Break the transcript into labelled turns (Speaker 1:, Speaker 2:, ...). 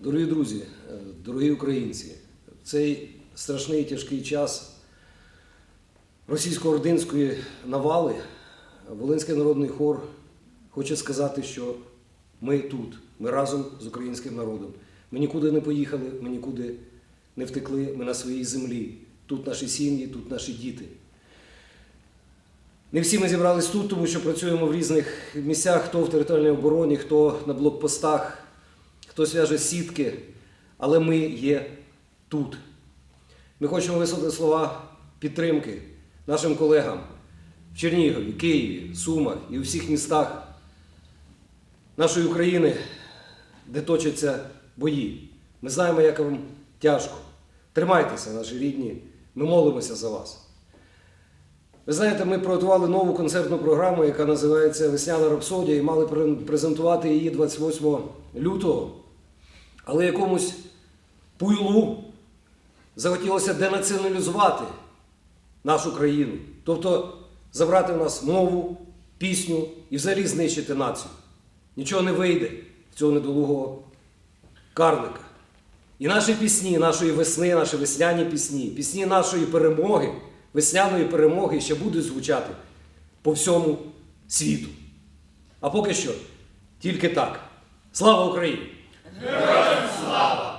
Speaker 1: Дорогі друзі, е, дорогі українці, в цей страшний тяжкий час російсько-ординської навали Волинський народний хор хоче сказати, що ми тут, ми разом з українським народом. Ми нікуди не поїхали, ми нікуди не втекли, ми на своїй землі. Тут наші сім'ї, тут наші діти. Не всі ми зібрались тут, тому що працюємо в різних місцях, хто в територіальній обороні, хто на блокпостах, хто зв'яже сітки, але ми є тут. Ми хочемо висловити слова підтримки нашим колегам в Чернігові, Києві, Сумах і у всіх містах нашої України, де точаться бої. Ми знаємо, як вам тяжко. Тримайтеся, наші рідні, ми молимося за вас. Ви знаєте, ми приготували нову концертну програму, яка називається Весняна Рапсодія, і мали презентувати її 28 лютого. Але якомусь пуйлу захотілося денаціоналізувати нашу країну. Тобто забрати в нас мову, пісню і взагалі знищити націю. Нічого не вийде в цього недолугого карлика. І наші пісні, нашої весни, наші весняні пісні, пісні нашої перемоги, весняної перемоги ще будуть звучати по всьому світу. А поки що тільки так. Слава Україні!
Speaker 2: 여러
Speaker 3: 분, 수.